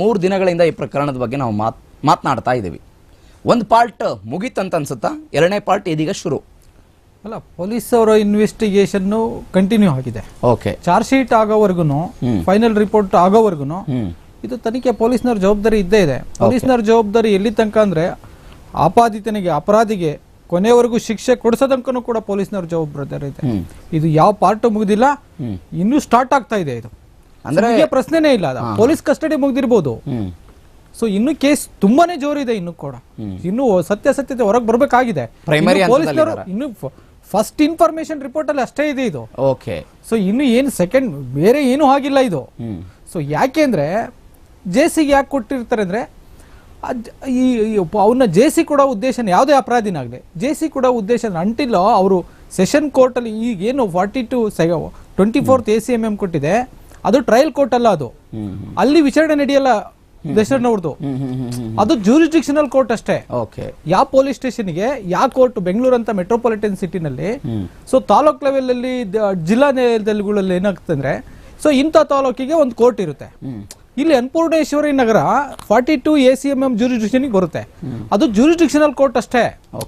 ಮೂರು ದಿನಗಳಿಂದ ಈ ಪ್ರಕರಣದ ಬಗ್ಗೆ ನಾವು ಮಾತ್ ಮಾತನಾಡ್ತಾ ಇದ್ದೀವಿ. ಒಂದು ಪಾರ್ಟ್ ಮುಗೀತಂತ ಅನ್ಸುತ್ತಾ? ಎರಡನೇ ಪಾರ್ಟ್ ಇದೀಗ ಶುರು. ಅಲ್ಲ ಪೊಲೀಸ್ ಅವರ ಇನ್ವೆಸ್ಟಿಗೇಷನ್ ಕಂಟಿನ್ಯೂ ಆಗಿದೆ. ಓಕೆ. ಚಾರ್ಜ್ ಶೀಟ್ ಆಗೋವರೆಗೂ ಫೈನಲ್ ರಿಪೋರ್ಟ್ ಆಗೋವರೆಗೂ ಇದು ತನಿಖೆ ಪೊಲೀಸ್ನವ್ರ ಜವಾಬ್ದಾರಿ ಇದ್ದೇ ಇದೆ. ಪೊಲೀಸ್ನವ್ರ ಜವಾಬ್ದಾರಿ ಎಲ್ಲಿ ತನಕ ಅಂದ್ರೆ ಅಪಾದಿತನಿಗೆ ಅಪರಾಧಿಗೆ ಕೊನೆವರೆಗೂ ಶಿಕ್ಷೆ ಕೊಡಿಸೋ ತನಕನೂ ಕೂಡ ಪೊಲೀಸ್ನವ್ರ ಜವಾಬ್ದಾರಿ ಇದೆ. ಇದು ಯಾವ ಪಾರ್ಟ್ ಮುಗಿದಿಲ್ಲ ಇನ್ನೂ ಸ್ಟಾರ್ಟ್ ಆಗ್ತಾ ಇದೆ ಇದು. ಅಂದ್ರೆ ಪ್ರಶ್ನೆನೇ ಇಲ್ಲ ಪೊಲೀಸ್ ಕಸ್ಟಡಿ ಮುಗ್ದಿರ್ಬೋದು. ಸೊ ಇನ್ನು ಕೇಸ್ ತುಂಬಾನೇ ಜೋರಿದೆ ಇನ್ನು ಕೂಡ. ಇನ್ನು ಸತ್ಯಾಸತ್ಯತೆ ಹೊರಗೆ ಬರ್ಬೇಕಾಗಿದೆ. ಪ್ರೈಮರಿ ಇನ್ನು ಪೊಲೀಸ್ನವರು ಇನ್ನು ಫಸ್ಟ್ ಇನ್ಫಾರ್ಮೇಶನ್ ರಿಪೋರ್ಟ್ ಅಲ್ಲಿ ಅಷ್ಟೇ ಇದೆ ಇದು. ಓಕೆ ಸೊ ಇನ್ನು ಏನು ಸೆಕೆಂಡ್ ಬೇರೆ ಏನೂ ಆಗಿಲ್ಲ ಇದು. ಸೊ ಸೊ ಯಾಕೆಂದ್ರೆ ಜೆ ಸಿಗೆ ಯಾಕೆ ಕೊಟ್ಟಿರ್ತಾರೆ ಅಂದ್ರೆ ಅದ್- ಈ ಅವನ್ನ ಜೆ ಸಿ ಕೊಡೋ ಉದ್ದೇಶ ಯಾವುದೇ ಅಪರಾಧಿನಾಗಲಿ ಜೆ ಸಿ ಕೊಡೋ ಉದ್ದೇಶ ಅಂಟಿಲ್ಲ ಅವರು ಸೆಷನ್ ಕೋರ್ಟಲ್ಲಿ ಈಗ ಏನು forty two twenty fourth A C M M ಕೊಟ್ಟಿದೆ ಅದು ಟ್ರಯಲ್ ಕೋರ್ಟ್ ಅಲ್ಲ ಅದು. ಅಲ್ಲಿ ವಿಚಾರಣೆ ನಡೆಯಲ್ಲ ಹ್ಮ್ ಅದು ಜೂರಿಸ್ಡಿಕ್ಷನಲ್ ಕೋರ್ಟ್ ಅಷ್ಟೇ. ಓಕೆ ಯಾವ ಪೊಲೀಸ್ ಸ್ಟೇಷನ್ಗೆ ಯಾವ ಕೋರ್ಟ್ ಬೆಂಗಳೂರು ಅಂತ ಮೆಟ್ರೋಪಾಲಿಟನ್ ಸಿಟಿನಲ್ಲಿ ಸೊ ತಾಲೂಕ್ ಲೆವೆಲ್ ಅಲ್ಲಿ ಜಿಲ್ಲಾ ನ್ಯಾಯಾಲಯಗಳಲ್ಲಿ ಏನಾಗ್ತಂದ್ರೆ ಸೊ ಇಂಥ ತಾಲೂಕಿಗೆ ಒಂದು ಕೋರ್ಟ್ ಇರುತ್ತೆ. ಇಲ್ಲಿ Annapoorneshwari Nagar forty two A C M M jurisdiction ಬರುತ್ತೆ ಅದು ಜೂರಿಸ್ಡಿಕ್ಷನಲ್ ಕೋರ್ಟ್ ಅಷ್ಟೇ.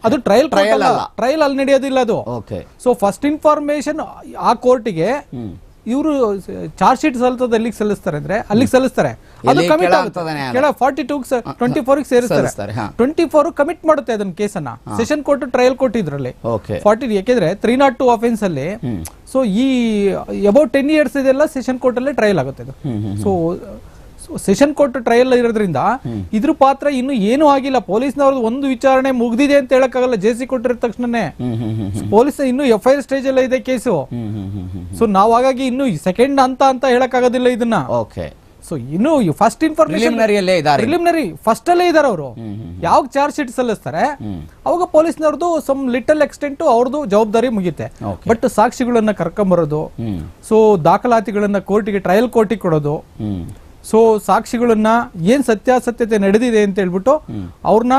ಅದು ಟ್ರಯಲ್ ಟ್ರಯಲ್ ಅಲ್ಲ. ಅಲ್ಲ. ಟ್ರಯಲ್ ಅಲ್ಲಿ ನಡೆಯೋದಿಲ್ಲ ಅದು. ಓಕೆ ಸೊ ಫಸ್ಟ್ ಇನ್ಫಾರ್ಮೇಶನ್ ಆ ಕೋರ್ಟಿಗೆ ಇವರು ಚಾರ್ಜ್ ಶೀಟ್ ಸಲ್ತದ ಎಲ್ಲಿಗೆ ಸಲ್ಲಿಸ್ತಾರೆ ಅಂದ್ರೆ ಅಲ್ಲಿಗೆ ಸಲ್ಲಿಸ್ತಾರೆ. ಅದು ಎಲ್ಲಿ? ಕಮಿಟ್ ಕೆಳ ಆಗುತ್ತೆ. ಕೆಳ ಫಾರ್ಟಿ ಟೂ ಟ್ವೆಂಟಿ ಫೋರ್ ಸೇರಿಸ್ತಾರೆ. ಸಲ್ಲಿಸ್ತಾರೆ, ಹಾ. ಟ್ವೆಂಟಿ ಫೋರ್ ಕಮಿಟ್ ಮಾಡುತ್ತೆ ಅದನ್ನ ಕೇಸನ್ನ. ಸೆಷನ್ ಕೋರ್ಟ್ ಟ್ರಯಲ್ ಕೋರ್ಟ್ ಇದ್ರಲ್ಲಿ. ಓಕೆ ಫಾರ್ಟಿ ಯಾಕೆಂದ್ರೆ ತ್ರೀ ನಾಟ್ ಟು ಅಫೆನ್ಸ್ ಅಲ್ಲಿ ಸೊ ಈ ಅಬೌಟ್ ಟೆನ್ ಇಯರ್ಸ್ ಇದೆಲ್ಲ ಸೆಷನ್ ಕೋರ್ಟ್ ಅಲ್ಲೇ ಟ್ರಯಲ್ ಆಗುತ್ತೆ ಇದು ಸೊ ಸೆಷನ್ ಕೋರ್ಟ್ ಟ್ರಯಲ್ ಇರೋದ್ರಿಂದ ಇದ್ರ ಪಾತ್ರ ಇನ್ನು ಏನೂ ಆಗಿಲ್ಲ. ಪೊಲೀಸ್ನವ್ರದ್ದು ಒಂದು ವಿಚಾರಣೆ ಮುಗ್ದಿದೆ ಅಂತ ಹೇಳಕ್ಕಾಗಲ್ಲ. ಜೆ ಸಿ ಕೊಟ್ಟಿರೋ ತಕ್ಷಣನೇ. ಪೊಲೀಸ್ ಇನ್ನು ಎಫ್ ಐ ಆರ್ ಸ್ಟೇಜ್ ಅಲ್ಲೇ ಇದೆ ಕೇಸು. ಹ್ಮ್ ಹ್ಮ್ ಹ್ಮ್ ಹ್ಮ್. ಸೊ ನಾವು ಹಾಗಾಗಿ ಇನ್ನು ಸೆಕೆಂಡ್ ಅಂತ ಅಂತ ಹೇಳಕ್ಕಾಗೋದಿಲ್ಲ ಇದನ್ನ. ಓಕೆ ಸೊ ಇನ್ನು ಫಸ್ಟ್ ಇನ್ಫಾರ್ಮೇಶನ್ ಪ್ರಿಲಿಮಿನರಿ ಫಸ್ಟ್ ಅಲ್ಲೇ ಇದಾರೆ ಅವರು. ಯಾವಾಗ ಚಾರ್ಜ್ ಶೀಟ್ ಸಲ್ಲಿಸ್ತಾರೆ? ಅವಾಗ ಪೊಲೀಸ್ನವ್ರದ್ದು ಸಮ್ ಲಿಟಲ್ ಎಕ್ಸ್ಟೆಂಟ್ ಅವ್ರದ್ದು ಜವಾಬ್ದಾರಿ ಮುಗಿತೆ ಬಟ್ ಸಾಕ್ಷಿಗಳನ್ನ ಕರ್ಕೊಂಬರೋದು ಸೊ ದಾಖಲಾತಿಗಳನ್ನ ಕೋರ್ಟಿಗೆ ಟ್ರಯಲ್ ಕೋರ್ಟಿಗೆ ಕೊಡೋದು ಸೊ ಸಾಕ್ಷಿಗಳನ್ನ ಏನ್ ಸತ್ಯಾಸತ್ಯತೆ ನಡೆದಿದೆ ಅಂತ ಹೇಳ್ಬಿಟ್ಟು ಅವ್ರನ್ನ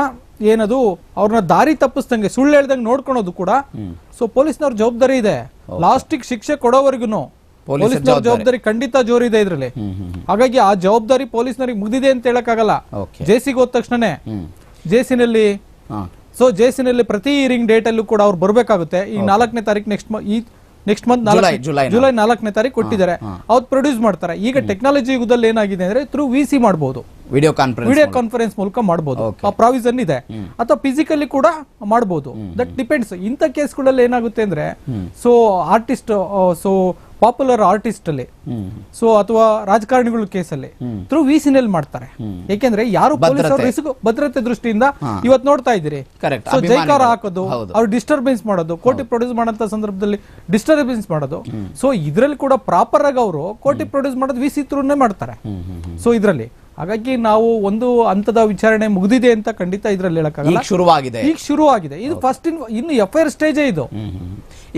ಏನದು? ಅವ್ರನ್ನ ದಾರಿ ತಪ್ಪಿಸ್ದಂಗೆ ಸುಳ್ಳು ಹೇಳ್ದಂಗೆ ನೋಡ್ಕೊಳೋದು ಕೂಡ ಸೊ ಪೊಲೀಸ್ನವ್ರ ಜವಾಬ್ದಾರಿ ಇದೆ. ಲಾಸ್ಟಿಗೆ ಶಿಕ್ಷೆ ಕೊಡೋವರೆಗೂ ಪೊಲೀಸ್ನವ್ರ ಜವಾಬ್ದಾರಿ. ಖಂಡಿತ ಜೋರಿದೆ ಇದ್ರಲ್ಲಿ. ಹಾಗಾಗಿ ಆ ಜವಾಬ್ದಾರಿ ಪೊಲೀಸ್ನವ್ರಿಗೆ ಮುಗಿದಿದೆ ಅಂತ ಹೇಳಕ್ಕಾಗಲ್ಲ. ಜೇಸಿಗೆ ಹೋದ ತಕ್ಷಣನೇ. ಜೇಸಿನಲ್ಲಿ ಸೊ ಜೇಸಿನಲ್ಲಿ ಪ್ರತಿ ಇಯರಿಂಗ್ ಡೇಟ್ ಅಲ್ಲೂ ಕೂಡ ಅವ್ರು ಬರ್ಬೇಕಾಗುತ್ತೆ. ಈ ನಾಲ್ಕನೇ ತಾರೀಕು ನೆಕ್ಸ್ಟ್ ಈ next month July July July ನಾಲ್ಕನೇ ತಾರೀಕು ಕೊಟ್ಟಿದ್ದಾರೆ. ಅವ್ರು ಪ್ರೊಡ್ಯೂಸ್ ಮಾಡ್ತಾರೆ. ಈಗ ಟೆಕ್ನಾಲಜಿ ಯುಗದಲ್ಲಿ ಏನಾಗಿದೆ ಅಂದ್ರೆ ಥ್ರೂ ವಿ ಸಿ ಮಾಡಬಹುದು ವಿಡಿಯೋ ಕಾನ್ಫರೆನ್ಸ್ ವಿಡಿಯೋ ಕಾನ್ಫರೆನ್ಸ್ ಮೂಲಕ ಮಾಡಬಹುದು ಆ ಪ್ರಾವಿಸನ್ ಇದೆ. ಅಥವಾ ಫಿಸಿಕಲಿ ಕೂಡ ಮಾಡಬಹುದು ದಟ್ ಡಿಪೆಂಡ್ಸ್ ಇಂಥ ಕೇಸ್ಗಳಲ್ಲಿ ಏನಾಗುತ್ತೆ ಅಂದ್ರೆ so artist so popular artist ಅಲ್ಲಿ ಸೊ ಅಥವಾ ರಾಜಕಾರಣಿಗಳ ಕೇಸಲ್ಲಿ. ಥ್ರೂ ವಿ ನಲ್ಲಿ ಮಾಡ್ತಾರೆ. ಯಾಕೆಂದ್ರೆ ಯಾರು ಪೊಲೀಸ್ ಅವ್ರ ರಿಸ್ಕ್ ಭದ್ರತೆ ದೃಷ್ಟಿಯಿಂದ ಇವತ್ ನೋಡ್ತಾ ಇದ್ದೀರಿ. ಜೈಕಾರ ಹಾಕೋದು. ಅವ್ರು ಡಿಸ್ಟರ್ಬೆನ್ಸ್ ಮಾಡೋದು ಕೋಟಿ ಪ್ರೊಡ್ಯೂಸ್ ಮಾಡಂತ ಸಂದರ್ಭದಲ್ಲಿ ಡಿಸ್ಟರ್ಬೆನ್ಸ್ ಮಾಡೋದು. ಸೊ ಇದ್ರಲ್ಲಿ ಕೂಡ ಪ್ರಾಪರ್ ಆಗಿ ಅವರು ಕೋಟಿ ಪ್ರೊಡ್ಯೂಸ್ ಮಾಡೋದು ವಿ ಸಿ ತ್ರೂನೇ ಮಾಡ್ತಾರೆ. ಸೊ ಇದ್ರಲ್ಲಿ. ಹಾಗಾಗಿ ನಾವು ಒಂದು ಹಂತದ ವಿಚಾರಣೆ ಮುಗಿದಿದೆ ಅಂತ ಖಂಡಿತ ಇದ್ರಲ್ಲಿ ಹೇಳಕ್ಕಾಗಲ್ಲ. ಈಗ ಶುರುವಾಗಿದೆ. ಈಗ ಶುರುವಾಗಿದೆ. ಇದು ಫಸ್ಟ್ ಇನ್ನು ಎಫ್ ಐ ಆರ್ ಸ್ಟೇಜೇ ಇದು.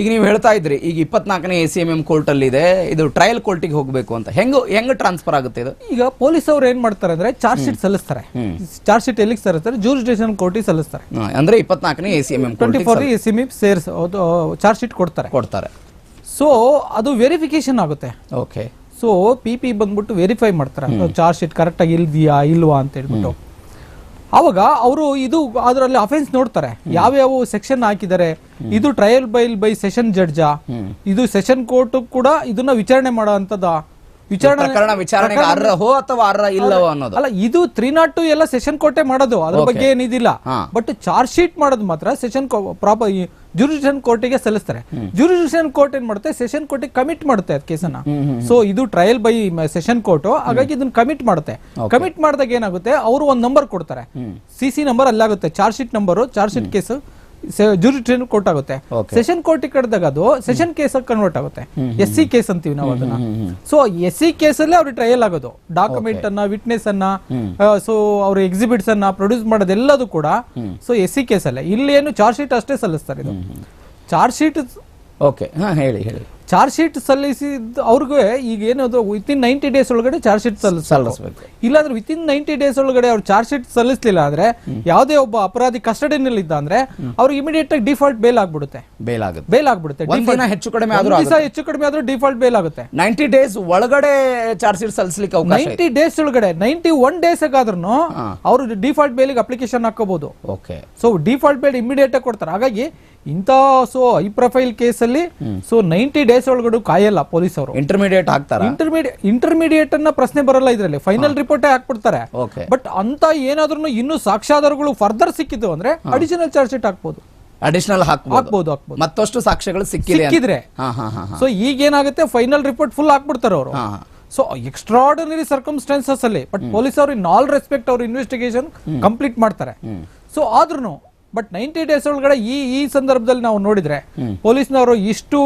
ಈಗ ನೀವು ಹೇಳ್ತಾ ಇದ್ರಿ ಈಗ ಇಪ್ಪತ್ನಾಲ್ಕನೇ A C M M court ಅಲ್ಲಿ ಇದೆ ಇದು ಟ್ರಯಲ್ ಕೋರ್ಟಿಗೆ ಹೋಗಬೇಕು ಅಂತ. ಹೆಂಗ್ ಹೆಂಗ್ ಟ್ರಾನ್ಸ್ಫರ್ ಆಗುತ್ತೆ ಇದು? ಈಗ ಪೊಲೀಸ್ ಅವ್ರು ಏನ್ ಮಾಡ್ತಾರೆ ಅಂದ್ರೆ ಚಾರ್ಜ್ ಶೀಟ್ ಸಲ್ಲಿಸ್ತಾರೆ. ಚಾರ್ಜ್ ಶೀಟ್ ಎಲ್ಲಿಗೆ ಸಲ್ಲಿಸ್ತಾರೆ ಸ್ಟೇಷನ್ ಕೋರ್ಟಿಗೆ ಸಲ್ಲಿಸ್ತಾರೆ. ಅಂದ್ರೆ ಇಪ್ಪತ್ನಾಲ್ಕನೇ A C M M twenty four A C M ಸೇರ್ಸ್ charge sheet ಕೊಡ್ತಾರೆ. ಕೊಡ್ತಾರೆ. ಸೊ ಅದು ವೆರಿಫಿಕೇಶನ್ ಆಗುತ್ತೆ. ಓಕೆ ಸೊ ಪಿ ಪಿ ಬಂದ್ಬಿಟ್ಟು ವೆರಿಫೈ ಮಾಡ್ತಾರೆ. ಚಾರ್ಜ್ ಶೀಟ್ ಕರೆಕ್ಟ್ ಆಗಿ ಇಲ್ದಿಯಾ ಇಲ್ವಾ ಅಂತ ಹೇಳ್ಬಿಟ್ಟು. ಅವಾಗ ಅವರು ಇದು ಅದರಲ್ಲಿ ಅಫೆನ್ಸ್ ನೋಡ್ತಾರೆ. ಯಾವ್ಯಾವ ಸೆಕ್ಷನ್ ಹಾಕಿದ್ದಾರೆ ಇದು ಟ್ರಯಲ್ ಬೈಲ್ ಬೈ ಸೆಷನ್ ಜಡ್ಜಾ ಇದು ಸೆಷನ್ ಕೋರ್ಟ್ ಕೂಡ ಇದನ್ನ ವಿಚಾರಣೆ ಮಾಡೋ ಅಂತದ ವಿಚಾರಣೆ ಪ್ರಕರಣ ವಿಚಾರಣೆಗೆ ಅರ್ಹೋ ಅಥವಾ ಅರ್ಹ ಇಲ್ಲವೋ ಅನ್ನೋದು? ಅಲ್ಲ ಇದು ತ್ರೀ ನಾಟ್ ಟು ಎಲ್ಲ ಸೆಷನ್ ಕೋರ್ಟೆ ಮಾಡೋದು ಅದ್ರ ಬಗ್ಗೆ ಏನಿದಿಲ್ಲ. ಬಟ್ ಚಾರ್ಜ್ ಶೀಟ್ ಮಾಡೋದು ಮಾತ್ರ ಸೆಷನ್ ಪ್ರಾಪರ್ ಜುರಿಡಿಷನ್ ಕೋರ್ಟಿಗೆ ಸಲ್ಲಿಸ್ತಾರೆ. ಜುರಿಡಿಷನ್ ಕೋರ್ಟ್ ಏನ್ ಮಾಡುತ್ತೆ? ಸೆಷನ್ ಕೋರ್ಟಿಗೆ ಕಮಿಟ್ ಮಾಡುತ್ತೆ ಅದ್ ಕೇಸನ್ನ. ಸೊ ಇದು ಟ್ರಯಲ್ ಬೈ ಸೆಷನ್ ಕೋರ್ಟ್ ಹಾಗಾಗಿ ಇದನ್ನ ಕಮಿಟ್ ಮಾಡುತ್ತೆ. ಕಮಿಟ್ ಮಾಡಿದಾಗ ಏನಾಗುತ್ತೆ? ಅವರು ಒಂದ್ ನಂಬರ್ ಕೊಡ್ತಾರೆ. C C number ಅಲ್ಲಾಗುತ್ತೆ. Charge sheet number charge sheet case jurisdiction court ಆಗುತ್ತೆ ಸೆಷನ್ ಕೋರ್ಟ್ ಕಡ್ದಾಗ ಅದು ಸೆಷನ್ ಕೇಸ್ ಕನ್ವರ್ಟ್ ಆಗುತ್ತೆ. ಎಸ್ ಸಿ ಕೇಸ್ ಅಂತೀವಿ ನಾವು ಅದನ್ನ. ಸೊ ಎಸ್ ಸಿ ಕೇಸಲ್ಲೇ ಅವ್ರಿಗೆ ಟ್ರಯಲ್ ಆಗೋದು. ಡಾಕ್ಯುಮೆಂಟ್ ಅನ್ನ ವಿಟ್ನೆಸ್ ಅನ್ನ ಸೊ ಅವ್ರ ಎಕ್ಸಿಬಿಟ್ಸ್ ಅನ್ನ ಪ್ರೊಡ್ಯೂಸ್ ಮಾಡೋದೆಲ್ಲದು ಕೂಡ ಸೊ ಎಸ್ ಸಿ ಕೇಸ್ ಅಲ್ಲೇ. ಇಲ್ಲಿ ಏನು ಚಾರ್ಜ್ ಶೀಟ್ ಅಷ್ಟೇ ಸಲ್ಲಿಸ್ತಾರೆ ಇದು. ಚಾರ್ಜ್ ಶೀಟ್ ಓಕೆ ಹಾ ಹೇಳಿ ಹೇಳಿ. ಚಾರ್ಜ್ ಶೀಟ್ ಸಲ್ಲಿಸಿದ ಅವ್ರಿಗೆ ಈಗ ಏನದು ವಿತ್ ಇನ್ ನೈಂಟಿ ಡೇಸ್ ಒಳಗಡೆ ಚಾರ್ಜ್ ಶೀಟ್ ಸಲ್ಲಿಸಬೇಕು. ಇಲ್ಲಾಂದ್ರೆ ವಿತ್ ಇನ್ ನೈಂಟಿ ಡೇಸ್ ಒಳಗಡೆ ಅವ್ರು ಚಾರ್ಜ್ ಶೀಟ್ ಸಲ್ಲಿಸಲಿಲ್ಲ ಅಂದ್ರೆ ಯಾವುದೇ ಒಬ್ಬ ಅಪರಾಧಿ ಕಸ್ಟಡಿನಲ್ಲಿ ಇದ್ದ ಅಂದ್ರೆ ಅವ್ರಿಗೆ ಇಮಿಡಿಯೇಟ್ ಆಗಿ ಡಿಫಾಲ್ಟ್ ಬೇಲ್ ಆಗ್ಬಿಡುತ್ತೆ. ಬೇಲ್ ಆಗುತ್ತೆ. ಬೇಲ್ ಆಗ್ಬಿಡುತ್ತೆ. ಹೆಚ್ಚು ಕಡಿಮೆ ಆದ್ರೂ ಹೆಚ್ಚು ಕಡಿಮೆ ಆದ್ರೂ ಡಿಫಾಲ್ಟ್ ಬೇಲ್ ಆಗುತ್ತೆ. ನೈಂಟಿ ಡೇಸ್ ಒಳಗಡೆ ಚಾರ್ಜ್ ಶೀಟ್ ಸಲ್ಲಿಸಲಿಕ್ಕೆ ನೈಂಟಿ ಡೇಸ್ ಒಳಗಡೆ ನೈಂಟಿ ಒನ್ ಡೇಸ್ ಆದ್ರೂ ಅವರು ಡಿಫಾಲ್ಟ್ ಬೇಲಿಗೆ ಅಪ್ಲಿಕೇಶನ್ ಹಾಕೋಬಹುದು okay so default bail immediate ಆಗಿ ಕೊಡ್ತಾರೆ. ಹಾಗಾಗಿ ಇಂಥ ಸೊ ಹೈ ಪ್ರೊಫೈಲ್ ಕೇಸಲ್ಲಿ ಸೊ ನೈಂಟಿ ಡೇಸ್ ಒಳಗಡೆ ಕಾಯಲ್ಲ ಪೊಲೀಸ್ ಅವರು ಇಂಟರ್ಮೀಡಿಯೇಟ್ ಹಾಕ್ತಾರೆ ಇಂಟರ್ಮೀಡಿಯೇಟ್ ಇಂಟರ್ಮೀಡಿಯೇಟ್ ಅನ್ನ ಪ್ರಶ್ನೆ ಬರಲ್ಲ ಇದರಲ್ಲಿ. ಫೈನಲ್ ರಿಪೋರ್ಟ್ ಹಾಕ್ಬಿಡ್ತಾರೆ. ಓಕೆ ಬಟ್ ಅಂತ ಏನಾದ್ರೂ ಇನ್ನೂ ಸಾಕ್ಷ್ಯಾಧಾರಗಳು ಫರ್ದರ್ ಸಿಕ್ಕಿದ್ದು ಅಂದ್ರೆ ಅಡಿಷನಲ್ ಚಾರ್ಜ್ ಶೀಟ್ ಹಾಕ್ಬೋದು. ಅಡಿಷನಲ್ ಹಾಕ್ಬೋದು. ಮತ್ತಷ್ಟು ಸಾಕ್ಷ್ಯಗಳು. ಸಿಕ್ಕಿದ್ರೆ. ಸೊ ಈಗ ಏನಾಗುತ್ತೆ ಫೈನಲ್ ರಿಪೋರ್ಟ್ ಫುಲ್ ಹಾಕ್ಬಿಡ್ತಾರೆ ಅವರು. ಸೊ ಎಕ್ಸ್ಟ್ರಾರ್ಡಿನರಿ ಸರ್ಕಮ್ಸ್ಟಾನ್ಸಸ್ ಅಲ್ಲಿ ಬಟ್ ಪೊಲೀಸ್ ಅವರು ಇನ್ ಆಲ್ ರೆಸ್ಪೆಕ್ಟ್ ಅವ್ರ ಇನ್ವೆಸ್ಟಿಗೇಷನ್ ಕಂಪ್ಲೀಟ್ ಮಾಡ್ತಾರೆ. ಸೊ ಆದ್ರೂ ಬಟ್ ನೈಂಟಿ ಡೇಸ್ ಒಳಗಡೆ ಈ ಈ ಸಂದರ್ಭದಲ್ಲಿ ನಾವು ನೋಡಿದ್ರೆ ಪೊಲೀಸ್ನವರು ಇಷ್ಟು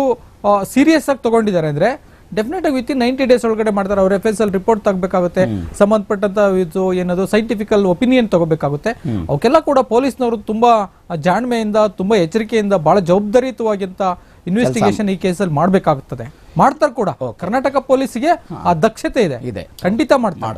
ಸೀರಿಯಸ್ ಆಗಿ ತಗೊಂಡಿದ್ದಾರೆ ಅಂದ್ರೆ ಡೆಫಿನೆಟ್ ಆಗಿ ವಿತ್ ಇನ್ ನೈಂಟಿ ಡೇಸ್ ಒಳಗಡೆ ಮಾಡ್ತಾರೆ. ಅವ್ರ ಎಫ್ ಎಸ್ ಎಲ್ ರಿಪೋರ್ಟ್ ತಗಬೇಕಾಗುತ್ತೆ. ಸಂಬಂಧಪಟ್ಟಂತ ಇದು ಏನದು ಸೈಂಟಿಫಿಕಲ್ ಒಪಿನಿಯನ್ ತಗೋಬೇಕಾಗುತ್ತೆ. ಅವಕ್ಕೆಲ್ಲ ಕೂಡ ಪೊಲೀಸ್ನವರು ತುಂಬಾ ಜಾಣ್ಮೆಯಿಂದ ತುಂಬಾ ಎಚ್ಚರಿಕೆಯಿಂದ ಬಹಳ ಜವಾಬ್ದಾರಿಯುತವಾಗಿಂತ ಇನ್ವೆಸ್ಟಿಗೇಷನ್ ಈ ಕೇಸಲ್ಲಿ ಮಾಡಬೇಕಾಗುತ್ತದೆ. ಮಾಡ್ತಾರೆ ಕೂಡ. ಕರ್ನಾಟಕ ಪೊಲೀಸ್ಗೆ ಆ ದಕ್ಷತೆ ಇದೆ. ಇದೆ. ಖಂಡಿತ ಮಾಡ್ತಾರೆ.